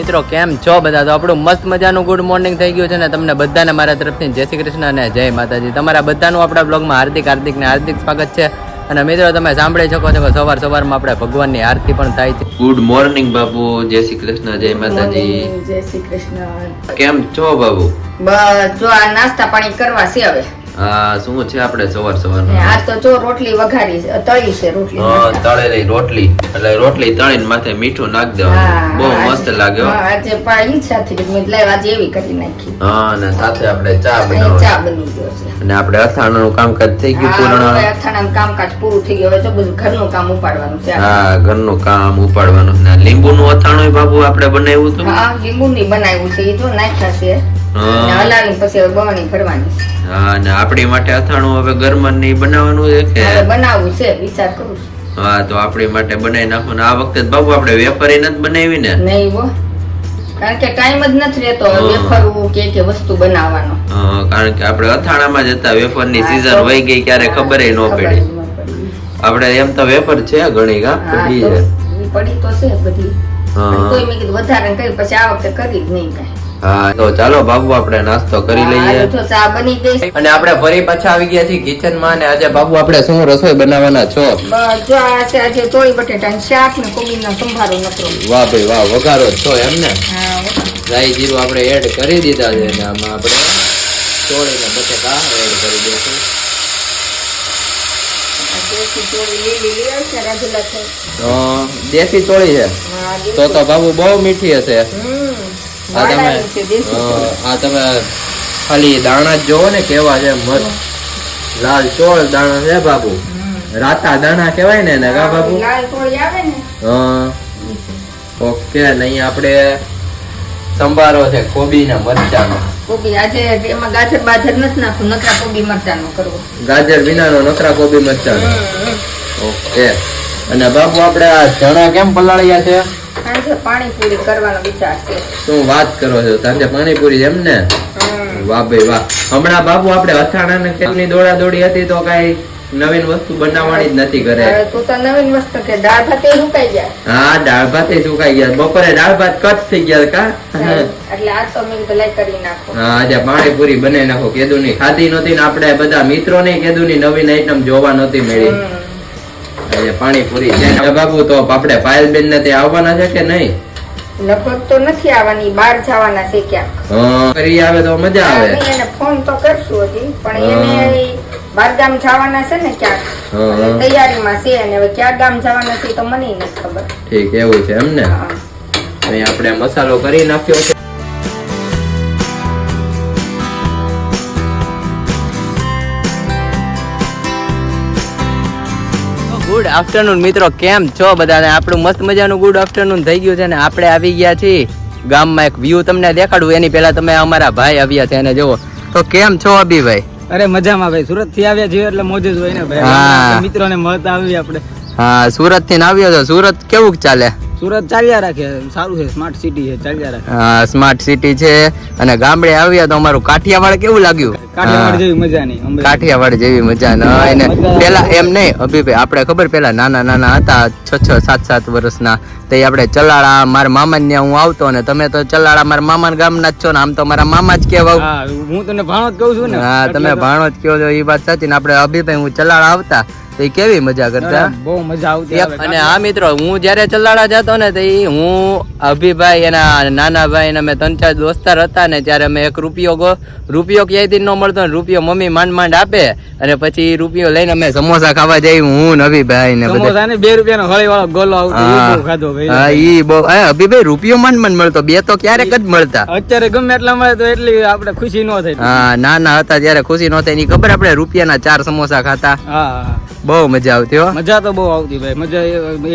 મિત્રો કેમ છો બધા? તો આપણું મસ્ત મજાનું ગુડ મોર્નિંગ થઈ ગયું છે ને તમને બધાને મારા તરફથી. જય શ્રી કૃષ્ણ અને જય માતાજી. તમારા બધાનું આપણા બ્લોગમાં હાર્દિક હાર્દિક ને હાર્દિક સ્વાગત છે. અને મિત્રો તમે સાંભળી શકો છો કે સવાર સવારમાં આપણે ભગવાનની આરતી પણ થાય છે. ગુડ મોર્નિંગ બાબુ જય શ્રી કૃષ્ણ જય માતાજી. જય શ્રી કૃષ્ણ. કેમ છો બાબુ બસ જો આ નાસ્તા પાણી કરવા છે હવે. શું છે આપણે સવાર સવાર આ તો જો રોટલી વઘારી તળી છે રોટલી તળેલી રોટલી. એટલે રોટલી તળીને માથે મીઠું નાખ દેવાનું. બહુ મસ્ત લાગ્યો આજે પાણી ઈચ્છા થઈ મેં લાવ આજે એવી કરી નાખી. હા અને સાથે આપણે ચા બનાવવા ચા બની ગયો છે. અને આપણે અથાણાનું કામકાજ થઈ ગયું પૂર્ણ. અથાણાનું કામકાજ પૂરું થઈ ગયું. હવે તો બધું ઘરનું કામ ઉપાડવાનું છે. હા ઘરનું કામ ઉપાડવાનું. ને લીંબુનું અથાણું બાબુ આપણે બનાવ્યું હતું? હા લીંબુ ની બનાવ્યું છે. એ જો નાખ્યા છે. હા. અને પછી હવે બવણી હા અને આપણી માટે અથાણું હવે ગરમન નહીં બનાવવાનું છે કે? બનાવવું છે વિચાર કરું છું. હા તો આપણી માટે બનાવી નાખો ને આ વખતે બાબુ આપણે વેપારી નથી બનાવી ને? નહીં હો. કારણ કે ટાઈમ જ નથી રહેતો. વેફરવું કે કે વસ્તુ બનાવવાનો. કારણ કે આપણે અથાણામાં જતા વેફરની સીઝન વહી ગઈ ક્યારે ખબર ન પડી. ન પડી. આપણે એમ તો વેફર છે ઘણી કા પડી છે. પડી તો છે બધી. કોઈ મેં કીધું વધારે કરી પછી આ વખતે કરી જ નહીં કાંઈ. હા તો ચાલો બાબુ આપણે નાસ્તો કરી લઈએ. જો ચા બની ગઈ. અને આપણે ફરી પાછા આવી ગયા છીએ કિચનમાં અને આજે બાબુ આપણે શું રસોઈ બનાવવાના છો? જો આ છે આજે ચોળી બટેટા શાક ને કોબીનો સંભારો નકરો. વાહ ભાઈ વાહ વઘારો છો એમ ને? હા રાઈ જીરું આપણે એડ કરી દીધા છે અને આમાં આપણે ચોળીને બટેકા એડ કરી દઈશું દેશી ચોળી છે તો ચોળી તો. બાબુ બહુ મીઠી હશે. આ તમે. આ તમે ખાલી દાણા જ જોવો ને કેવા છે મસ્ત. લાલ ચોળ દાણા છે બાબુ? રાતા દાણા કેવાય ને એને કા બાબુ? હા. ઓકે નહીં આપણે સંભારો છે કોબી ને મરચાનો. કોબી આજે એમાં ગાજર બાજર નથી નાખવું નકરા કોબી મરચાનો કરવો. ગાજર વિનાનો નકરા કોબી મરચાનો. ઓકે. અને બાબુ આપણે આ ચણા કેમ પલાળ્યા છે? સાંજે પાણીપુરી કરવાનો વિચાર છે. શું વાત કરો છો સાંજે પાણીપુરી એમ ને? વાહ ભાઈ વાહ. હમણાં બાબુ આપણે અથાણા ને કેટલી દોડા દોડી હતી તો કઈ નવીન વસ્તુ બનાવવાની જ નથી ઘરે. તું તો નવીન વસ્તુ કે દાળ ભાત સુકાઈ ગયા. હા દાળ ભાત સુકાઈ ગયા. બપોરે દાળ ભાત કટ થઈ ગયા કા? એટલે આ તો મેં ભલાઈ કરી નાખો. હા આજે પાણીપુરી બનાવી નાખો. કેદુ ની ખાધી નહોતી ને આપણે બધા મિત્રો ને કેદુ ની નવીન આઈટમ જોવા નહોતી મળી. આજે પાણીપુરી છે. બાબુ તો આપણે પાયલબેન ને તે આવવાના છે કે નહીં? લગભગ તો નથી આવવાની બહાર જવાના છે ક્યાંક. હા, કરી આવે તો મજા આવે. એને ફોન તો કરશું હજી પણ એને બાર ગામ જવાના છે ને ક્યાંક. તૈયારીમાં છે અને હવે ક્યાં ગામ જવાના છે તો મને નથી ખબર. ઠીક એવું છે એમ ને? અહીં આપણે મસાલો કરી નાખ્યો. ગુડ આફ્ટરનૂન મિત્રો કેમ છો બધાને? આપણું મસ્ત મજાનું ગુડ આફ્ટરનૂન થઈ ગયું છે ને આપણે આવી ગયા છીએ. ગામમાં એક વ્યૂ તમને દેખાડું એની પહેલા તમે અમારા ભાઈ આવ્યા છે અને જુઓ. તો કેમ છો અભિભાઈ? અરે મજામાં ભાઈ સુરતથી આવ્યા છીએ એટલે મોજ જ હોય ને ભાઈ. મિત્રો ને મિત્રોને મળતા આવીએ આપણે. હા સુરતથી આવ્યો છો. સુરત કેવું ચાલે? સુરત ચાલ્યા રાખે. સારું છે સ્માર્ટ સિટી છે ચાલ્યા રાખે. હા સ્માર્ટ સિટી છે. અને ગામડે આવ્યા તો અમારું કાઠિયાવાડ કેવું લાગ્યું? કાઠિયાવાડ જેવી મજા નહીં કાઠિયાવાડ જેવી મજા ન હોય ને. પેલા એમ નહીં અભિભાઈ આપણે ખબર પેલા નાના નાના હતા છ છ સાત સાત વર્ષના. તે આપણે ચલાળા મારા મામા ને હું આવતો ને તમે તો ચલાળા મારા મામા ગામના જ છો ને આમ તો મારા મામા જ કેવા હા હું તને ભાણો જ કહું છું ને. હા તમે ભાણો જ કહો છો એ વાત સાચી ને આપણે અભિભાઈ હું ચલાળા આવતા. તો કેવી મજા કરતા? બહુ મજા આવતી અને આ મિત્રો હું જ્યારે ચલાડા જતો ને તો હું અભિભાઈ એના નાના ભાઈ ને અમે ત્રણ ચાર દોસ્તાર હતા ને ત્યારે અમે એક રૂપિયો રૂપિયો ક્યાંયથી ન મળતો ને રૂપિયો મમ્મી માંડ માંડ આપે અને પછી રૂપિયો લઈને અમે સમોસા ખાવા જઈ હું ને અભિભાઈ ને બધા. સમોસા ને બે રૂપિયાનો હળી વાળો ગોલો આવતો ખાધો ભાઈ. હા ઈ બહુ અભિભાઈ રૂપિયો માંડ માંડ મળતો બે તો ક્યારેક જ મળતા. અત્યારે ગમે એટલા મળે તો એટલી આપણે ખુશી ન થાય. હા નાના હતા ત્યારે ખુશી નહોતી એની ખબર આપણે રૂપિયાના ચાર સમોસા ખાતા? હા. બહુ મજા આવતી હો. મજા તો બહુ આવતી ભાઈ. મજા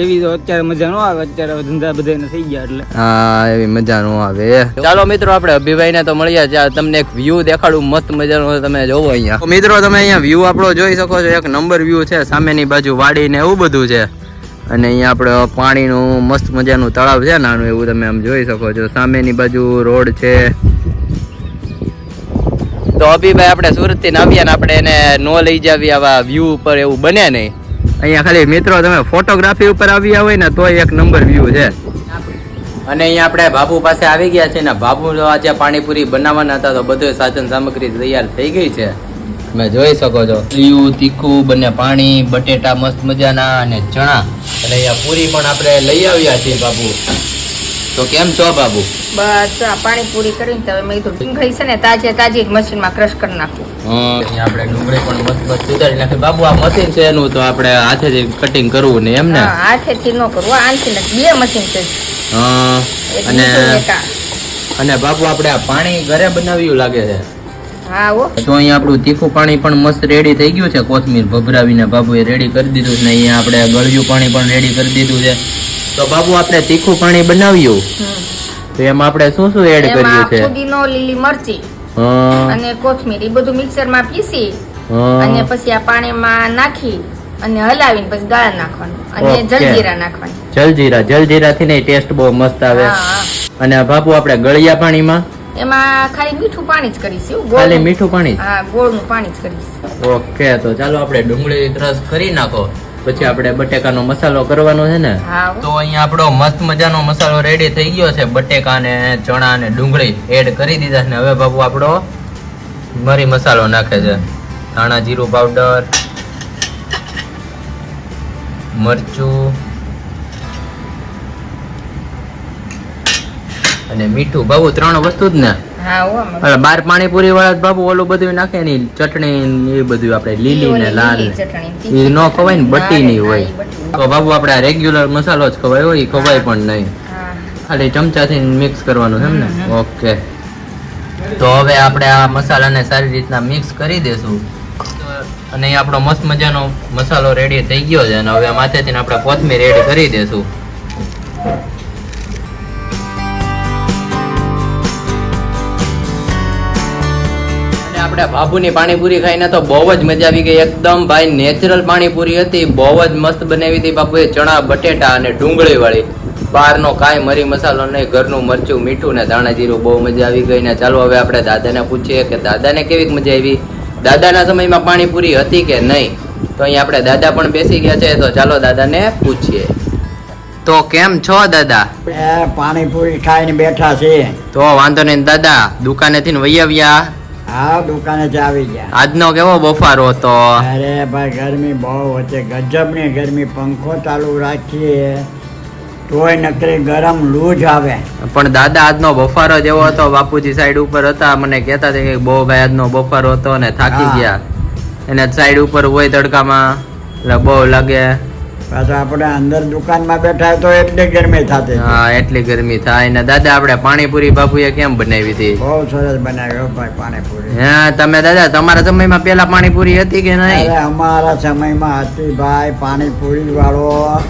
એવી તો અત્યારે મજા ન આવે. અત્યારે ધંધા બધા થઈ ગયા એટલે. હા એવી મજા નો આવે. ચાલો મિત્રો આપણે અભિભાઈ ને તો મળ્યા છે. તમને એક વ્યૂ દેખાડું. મસ્ત મજાનો તમે જોવો અહીંયા. મિત્રો તમે અહીંયા વ્યૂ આપણો જોઈ શકો છો. એક નંબર વ્યૂ છે. સામેની બાજુ વાડી ને એવું બધું છે. અને અહીંયા આપણે પાણીનું મસ્ત મજાનું તળાવ છે. નાનું એવું તમે આમ જોઈ શકો છો. સામેની બાજુ રોડ છે. તો અભિભાઈ આપણે સુરતથી આવ્યા ને આપણે એને નો લઈ જાવી આવા વ્યૂ ઉપર એવું બને નહીં. અહીંયા ખાલી મિત્રો તમે ફોટોગ્રાફી ઉપર આવ્યા હોય ને તો એક નંબર વ્યૂ છે. અને અહીંયા આપણે બાબુ પાસે આવી ગયા છે ને બાબુ આજે પાણીપુરી બનાવવાના હતા તો બધું સાધન સામગ્રી તૈયાર થઈ ગઈ છે. તમે જોઈ શકો છો. લીયું તીખું બંને પાણી બટેટા મસ્ત મજાના અને ચણા. અને અહીંયા પૂરી પણ આપણે લઈ આવ્યા છીએ બાપુ તો કેમ છો બાબુ? બસ પાણી પૂરી કરીને તો હવે મેં કીધું ડુંગળી છે ને તાજે તાજી જ મશીનમાં ક્રશ કરી નાખું. આપણે ડુંગળી પણ મસ્ત મસ્ત સુધારી નાખી. બાબુ આ મશીન છે એનું તો આપણે હાથેથી કટિંગ કરવું ને એમ ને? હાથે થી ન કરવું. આનથી ને બે મશીન છે. હા અને. અને બાબુ આપણે આ પાણી ઘરે બનાવ્યું લાગે છે. હા હો. તો અહીંયા આપણું તીખું પાણી પણ મસ્ત રેડી થઈ ગયું છે. કોથમીર ભભરાવીને બાબુએ રેડી કરી દીધું છે ને અહીંયા આપણે ગળ્યું પાણી પણ રેડી કરી દીધું છે. તો બાબુ આપણે તીખું પાણી બનાવ્યું? તો એમાં આપણે શું શું એડ કર્યું છે? ફુદીનો લીલી મરચી અને કોથમીર એ બધું મિક્સરમાં પીસી અને પછી આ પાણીમાં નાખી અને હલાવીને પછી ગાળ નાખવાનું અને જલજીરા નાખવાની. જલજીરા. થી ને ટેસ્ટ બહુ મસ્ત આવે. અને બાપુ આપણે ગળિયા પાણીમાં? એમાં ખાલી મીઠું પાણી જ કરીશ ખાલી મીઠું પાણી હા ગોળનું પાણી જ કરીશ. ઓકે તો ચાલો આપણે ડુંગળી રસ કરી નાખો. પછી આપણે બટેકાનો મસાલો કરવાનો છે ને તો અહીંયા આપણો મસ્ત મજાનો મસાલો રેડી થઈ ગયો છે. બટેકા ને ચણા ને ડુંગળી એડ કરી દીધા છે ને હવે બાબુ આપણો મરી મસાલો નાખે છે. ધાણા જીરું પાવડર મરચું અને મીઠું. બાબુ ત્રણ વસ્તુ જ ને? હા બાર પાણીપુરી વાળા બાબુ ઓલું બધું નાખે ને ચટણી એ બધું આપણે લીલી ને લાલ લીલી ને. ખવાય ને બટી ની હોય. તો બાબુ આપણે આ રેગ્યુલર મસાલો જ ખવાય હોય ઈ ખવાય પણ નહીં. ખાલી ચમચાથી મિક્સ કરવાનું છે એમ ને. ઓકે. તો હવે આપણે આ મસાલાને સારી રીતના મિક્સ કરી દેશું. અને આપણો મસ્ત મજાનો મસાલો રેડી થઈ ગયો છે. અને હવે માથેથી આપણે કોથમીર એડ કરી દેશું. આપણે બાબુની પાણીપુરી ખાઈને તો બહુ જ મજા આવી ગઈ. એકદમ ભાઈ નેચરલ પાણીપુરી હતી. બહુ જ મસ્ત બનાવી હતી બાપુએ ચણા બટેટા અને ડુંગળી વાળી. બહારનો કાંઈ મરી મસાલો નહીં ઘરનું મરચું મીઠું ને ધાણા જીરું બહુ મજા આવી ગઈ. ને ચાલો હવે આપણે દાદાને પૂછીએ કે દાદાને કેવી મજા આવી? દાદાના સમયમાં પાણીપુરી હતી કે નહીં? તો અહીં આપણે દાદા પણ બેસી ગયા છે તો ચાલો દાદાને પૂછીએ. તો કેમ છો દાદા? પાણીપુરી ખાઈને બેઠા છે તો વાંધો નહીં. દાદા દુકાનેથી થી આવ્યા. હા દુકાને જ આવી ગયા. આજનો કેવો બફારો હતો? અરે ભાઈ ગરમી બહુ વચ્ચે ગજબની ગરમી. પંખો ચાલુ રાખીએ. તોય નકરી ગરમ લૂ જ આવે. પણ દાદા આજનો બફારો જેવો હતો. બાપુજી સાઈડ ઉપર હતા. મને કહેતા હતા કે બહુ ભાઈ આજનો બફારો હતો અને થાકી ગયા. એને સાઈડ ઉપર હોય તડકામાં એટલે બહુ લાગે. પાછા આપણે અંદર દુકાનમાં બેઠા તો એટલી ગરમી થાતી. હા એટલી ગરમી થાય. ને દાદા આપણે પાણીપુરી બાપુએ કેમ બનાવી હતી? બહુ સરસ બનાવ્યો ભાઈ પાણીપુરી. હા તમે દાદા તમારા સમયમાં પેલા પાણીપુરી હતી કે નહીં? અમારા સમયમાં હતી ભાઈ પાણીપુરી વાળો.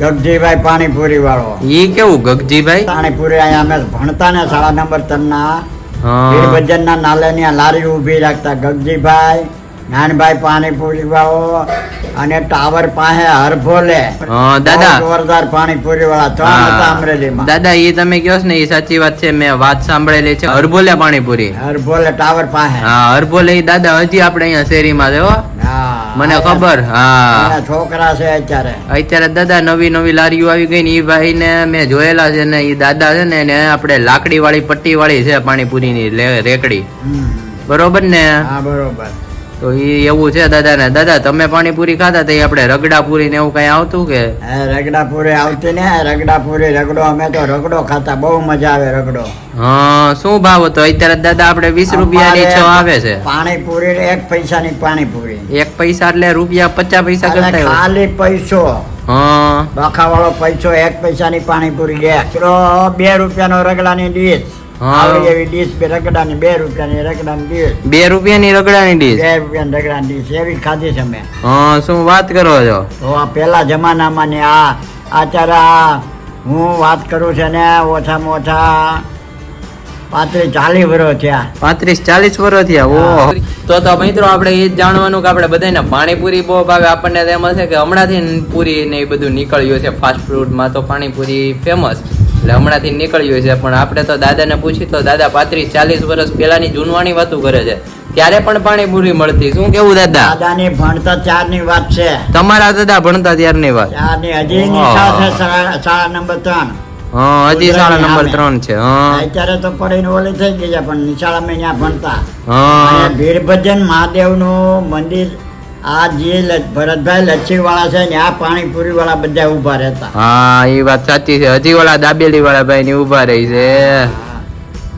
ગગજીભાઈ પાણીપુરી વાળો. ઈ કેવું ગગજીભાઈ? પાણીપુરી અહીંયા અમે ભણતા ને શાળા નંબર ત્રણના. હા. વીરભજનના નાલે ત્યાં લારી ઊભી રાખતા ગગજીભાઈ. નાનભાઈ પાણીપુરી વાળો અને ટાવર પાસે હરભોલે દાદા. જોરદાર પાણીપુરી વાળા ત્રણ હતા અમરેલીમાં દાદા એ તમે કહો ને એ સાચી વાત છે મેં વાત સાંભળેલી છે. હરભોલે પાણીપુરી હરભોલે ટાવર પાસે. હા હરભોલે દાદા હજી આપણે અહીંયા શેરીમાં છે મને ખબર હા. છોકરા છે અત્યારે. અત્યારે દાદા નવી નવી લારીઓ આવી ગઈ ને એ ભાઈ ને મેં જોયેલા છે ને એ દાદા છે ને એને આપણે લાકડી વાળી પટ્ટી વાળી છે પાણીપુરી ની રેકડી. બરોબર ને? હા બરોબર. તો એ એવું છે દાદા ને દાદા તમે પાણીપુરી ખાતા તો આપણે રગડા પૂરી ને એવું કઈ આવતું કે? રગડાપુરી આવતી ને રગડાપુરી રગડો અમે તો રગડો ખાતા બહુ મજા આવે રગડો. હા શું ભાવ હતો? અત્યારે દાદા આપણે વીસ રૂપિયાની છ આવે છે. પાણીપુરી એક પૈસાની પાણીપુરી. એક પૈસા એટલે રૂપિયા પચાસ પૈસા કરતા ખાલી પૈસો. હા. ડોખા વાળો પૈસો એક પૈસાની પાણીપુરી ગયા પેલો બે રૂપિયાનો રગડાની ડીશ. આવડી એવી ડીશ બે રગડાની બે રૂપિયાની રગડાની ડીશ બે રૂપિયાની રગડાની ડીશ બે રૂપિયાની રગડાની ડીશ એવી ખાધી છે મેં હા શું વાત કરો છો? તો આ પેલા જમાનામાં ને આ અત્યારે આ હું વાત કરું છે ને ઓછામાં ઓછા પાંત્રીસ ચાલીસ વર્ષ થયા. પાંત્રીસ ચાલીસ વર્ષ થયા ઓહો. તો તો મિત્રો આપણે એ જ જાણવાનું કે આપણે બધાને પાણીપુરી બહુ ભાવે. આપણને તેમ એમ હશે કે હમણાંથી પૂરી ને એ બધું નીકળ્યું છે. ફાસ્ટ ફૂડમાં તો પાણીપુરી ફેમસ એટલે હમણાંથી નીકળ્યું છે. પણ આપણે તો દાદાને પૂછી તો દાદા પાંત્રીસ ચાલીસ વર્ષ પહેલાની જૂનવાણી વાતો કરે છે. ત્યારે પણ પાણીપુરી મળતી? શું કેવું દાદા? દાદાની ભણતા ચારની વાત છે. તમારા દાદા ભણતા ત્યારની વાત? ચારની હજી શાળા નંબર ત્રણ. હા હજી શાળા નંબર ત્રણ છે હા. અત્યારે તો પડીને ઓલી થઈ ગઈ છે પણ નિશાળામાં ત્યાં ભણતા. હા. વીરભજન મહાદેવનું મંદિર આ જે ભરતભાઈ લચ્છીવાળા છે ને આ પાણીપુરી વાળા બધા ઊભા રહેતા. હા એ વાત સાચી છે. હજી ઓલા દાબેલી વાળા ભાઈ ની ઊભા રહી છે.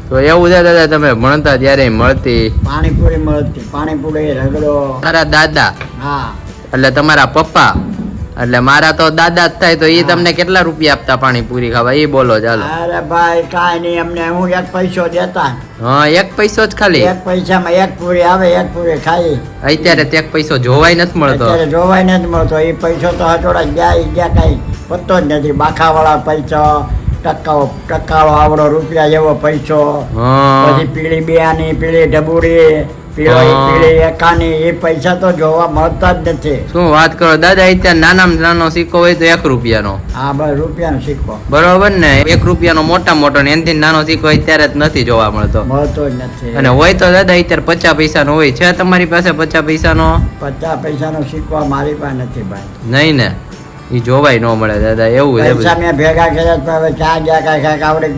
તો એવું છે દાદા તમે ભણતા ત્યારે મળતી. પાણીપુરી મળતી. પાણીપુરી રગડો. તારા દાદા? હા. એટલે તમારા પપ્પા? એટલે મારા તો દાદા જ થાય તો એ તમને કેટલા રૂપિયા આપતા પાણીપુરી ખાવા? એ બોલો ચાલો. અરે ભાઈ કાંઈ નહીં અમને હું એક પૈસો દેતા. હા એક પૈસો જ ખાલી? એક પૈસામાં એક પૂરી આવે એક પૂરી ખાઈ. અત્યારે તે પૈસો જોવાય નથી મળતો. અત્યારે જોવાય નથી મળતો. એ પૈસો તો હટોડા ગયા ઈ ગયા કઈ પત્તો જ નથી. બાખાવાળા પૈસો ટકાઓ ટકાળો આવડો રૂપિયા જેવો પૈસો. પછી પીળી બિયાની પીળી ઢબુડી એ પૈસા તો જોવા મળતા જ નથી. શું વાત કરો? દાદા અત્યારે નાનામાં નાનો સિક્કો હોય તો એક રૂપિયાનો. હા બસ રૂપિયાનો સિક્કો. બરોબર ને? એક રૂપિયાનો મોટા મોટો ને એનાથી નાનો સિક્કો અત્યારે જ નથી જોવા મળતો. મળતો જ નથી. અને હોય તો દાદા અત્યારે પચાસ પૈસાનો હોય. છે તમારી પાસે પચાસ પૈસાનો? પચાસ પૈસાનો સિક્કો મારી પાસે નથી ભાઈ. નહીં ને? એ જોવાય ન મળે દાદા એવું પૈસા મેં ભેગા કર્યા હવે કાંઈ કાંઈક આવડે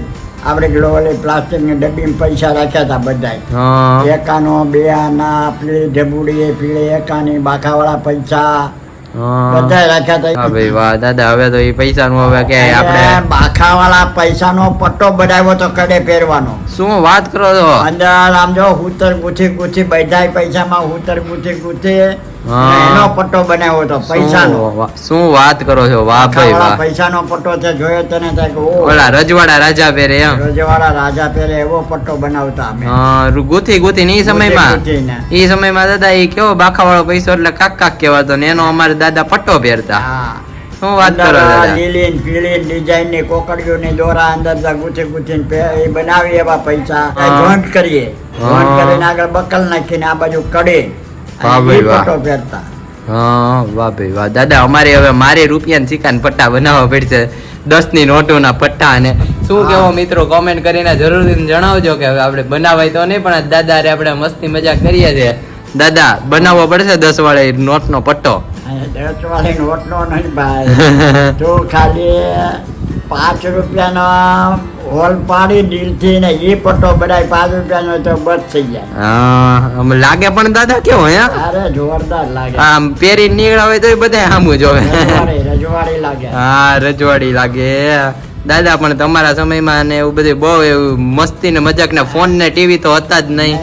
આવડે કિલો પ્લાસ્ટિકની ડબ્બીમાં પૈસા રાખ્યા હતા બધાય. એકાનો બે આના પીળી ઢબુડી પીળી એકાની બાખાવાળા પૈસા. હા. બધાય તો આપણે પટ્ટો કડે પહેરવાનો. શું વાત કરો છો? અંદર આમ જો હુતર ગુથી ગુથી બધાય પૈસામાં હુતર ગુથી ગુથી. એનો પટ્ટો બનાવ્યો હતો પૈસાનો. શું વાત કરો છો? વાહ ભાઈ બાખાવાળા વાહ. પૈસાનો પટ્ટો છે જોયો તને થાય કે ઓલા રજવાડા રાજા પહેરે એમ. રજવાડા રાજા પહેરે એવો પટ્ટો બનાવતા અમે. હા, ગુથી ગુથી ની સમયમાં. ઈ સમયમાં દાદા એ કેવો બાખા વાળો પૈસો એટલે કાક કાક કહેવાતો ને એનો અમારે દાદા પટ્ટો પહેરતા. હા. શું વાત કરો દાદા? લીલી ને પીળી ડિઝાઇનની કોકડીઓ ની દોરા અંદર ગુથી ગુથી ને એ બનાવી એવા પૈસા. જોઈન્ટ કરીએ. જોઈન્ટ કરીને આગળ બકલ નાખીને આ બાજુ કડે વાહ ભાઈ વાહ. પહેરતા હા વાહ ભાઈ વાહ. દાદા અમારે હવે મારે રૂપિયા સિક્કા ને પટ્ટા બનાવવા પડશે. દસની નોટો ના પટ્ટા અને શું કેવો મિત્રો કોમેન્ટ કરીને જરૂરથી જણાવજો કે હવે આપણે બનાવાય તો નહીં પણ દાદા અરે આપણે મસ્તી મજા કરીએ છીએ. દાદા બનાવવો પડશે દસ વાળે નોટ નો પટ્ટો? દસ વાળી નોટ નો નહીં ભાઈ. તું ખાલી પાંચ રૂપિયાનો હોલ પાડી દિલથી ને એ પટ્ટો બધાય પાંચ રૂપિયાનો તો બસ થઈ જાય. હા આમ લાગે પણ દાદા કેવો હે? અરે જોરદાર લાગે. આમ પહેરી નીકળ્યા હોય તો બધા આમ જોવે રજવાડી રજવાડી લાગે. હા રજવાડી લાગે. દાદા પણ તમારા સમયમાં ને એવું બધું બહુ એવું મસ્તી ને મજાક ને ફોન ને ટીવી તો હતા જ નહીં.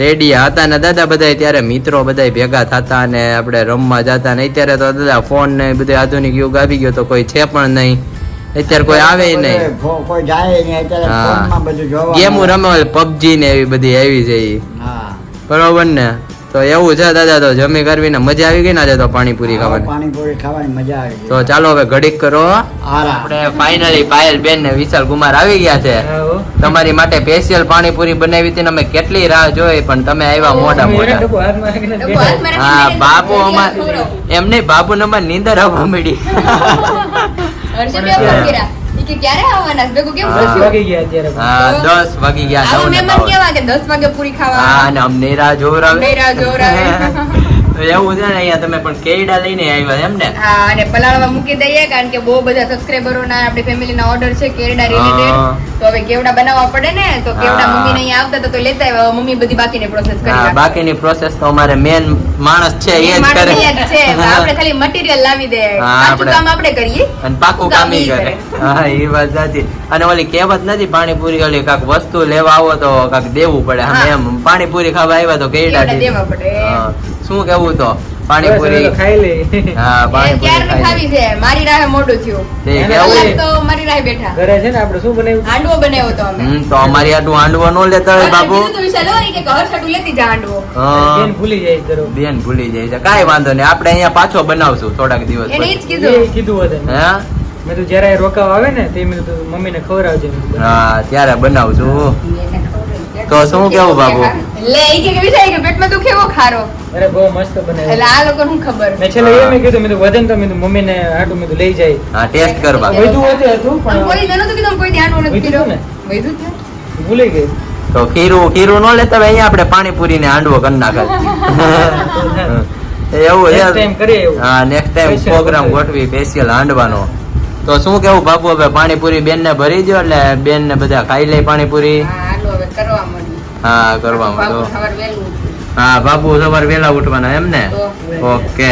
રેડિયા હતા. ને દાદા બધા ત્યારે મિત્રો બધા ભેગા થતા ને આપણે રમવા જતા ને અત્યારે તો દાદા ફોન ને બધું આધુનિક યુગ આવી ગયો તો કોઈ છે પણ નહીં. અત્યારે કોઈ આવે નહીં. કોઈ- જાય નહીં અત્યારે. ફોનમાં બધું જોવા ગેમો. રમે પબજી ને એવી બધી આવી છે હા. બરોબર ને? તો એવું છે દાદા તો જમી કરવી ને મજા આવી ગઈ ને આજે તો પાણીપુરી ખાવાની? પાણીપુરી ખાવાની મજા આવી તો ચાલો હવે ઘડીક કરો આરા આપણે ફાઇનલી પાયલ બેન ને વિશાલ કુમાર આવી ગયા છે. તમારી માટે સ્પેશિયલ પાણીપુરી બનાવી હતી ને અમે કેટલી રાહ જોઈ પણ તમે આવ્યા મોટા મોટા હા બાપુ અમાર એમ નહીં બાપુ ને અમાર નીંદર આવવા મળી કે ક્યારે આવવાના? ભેગું કેમ હા. પૂછ્યું? હા દસ વાગી ગયા આવો મહેમાન કેવા કે દસ વાગે પૂરી ખાવા. હા અને અમને રાહ જોવરાવે. મેરા જોવરાવે. તો એવું છે ને અહીંયા તમે પણ કેડા લઈને આવ્યા એમ ને? હા અને પલાળવા મૂકી દઈએ કારણ કે બહુ બધા સબસ્ક્રાઇબરો ના આપણી ફેમિલી ના ઓર્ડર છે કેરડા. રિલેટેડ તો હવે કેવડા બનાવવા પડે ને તો કેવડા મમ્મી આવતા તો લેતા આવ્યા. મમ્મી બધી બાકીની પ્રોસેસ કરી બાકીની પ્રોસેસ તો અમારે મેન માણસ છે એ જ કરે. છે. આપણે ખાલી મટીરિયલ લાવી દે. કાચું કામ આપણે કરીએ. અને પાકું કામ કરે. હા એ વાત સાચી. અને ઓલી કહેવત નથી પાણીપુરી ઓલી કાક વસ્તુ લેવા આવો તો કાક દેવું પડે. એમ પાણીપુરી ખાવા આવ્યા તો કેડા દેવા પડે. શું કેવું તો? પાણીપુરી. હા પાણીપુરી ખાઈ ખાવી છે? મારી રાહે મોઢું થયું. તે કેવું? તો મારી રાહે બેઠા. ઘરે છે ને આપણે શું બનાવ્યું? હાંડવો બનાવ્યો તો અમે. હમ તો અમારી આટલું હાંડવો નો લેતા હોય બાપુ. તો વિશાલ હોય કે ઘર છટું લેતી જા હાંડવો. બેન ભૂલી જાય કરો બેન ભૂલી જાય છે. કાઈ વાંધો નહીં. આપણે અહીંયા પાછો બનાવશું થોડાક દિવસ એને જ કીધું. કીધું હતું હે? મેં તો જ્યારે રોકાવા આવે ને તે મેં તું મમ્મીને ખવડાવજે. હા ત્યારે બનાવશું. તો શું કેવું બાબુ લે ઈ કે વિચાર કે પેટમાં દુખે એવો ખારો? અરે બહુ મસ્ત બને. એટલે આ લોકો હું ખબર. મેં છેલ્લે એમ કીધું મેં તો વજન તો મેં મમ્મી ને આટું મેં લઈ જાય. હા ટેસ્ટ કરવા વધુ ઓછું હતું પણ કોઈ મેં નતું કીધું કોઈ ધ્યાન નથી કર્યું. ને? વધુ ભૂલી ગઈ. તો ખીરું ખીરું ન લેતા અહીંયા આપણે પાણીપુરી ને હાંડવો કરી નાખે. એવું હા નેક્સ્ટ ટાઈમ પ્રોગ્રામ ગોઠવી સ્પેશિયલ હાંડવાનો તો શું કેવું બાપુ હવે પાણીપુરી બેન ને ભરી દો એટલે બેન ને બધા ખાઈ લે પાણીપુરી? કરવા હા કરવામાં તો હા બાપુ સવાર વહેલા ઉઠવાના એમ ને? ઓકે.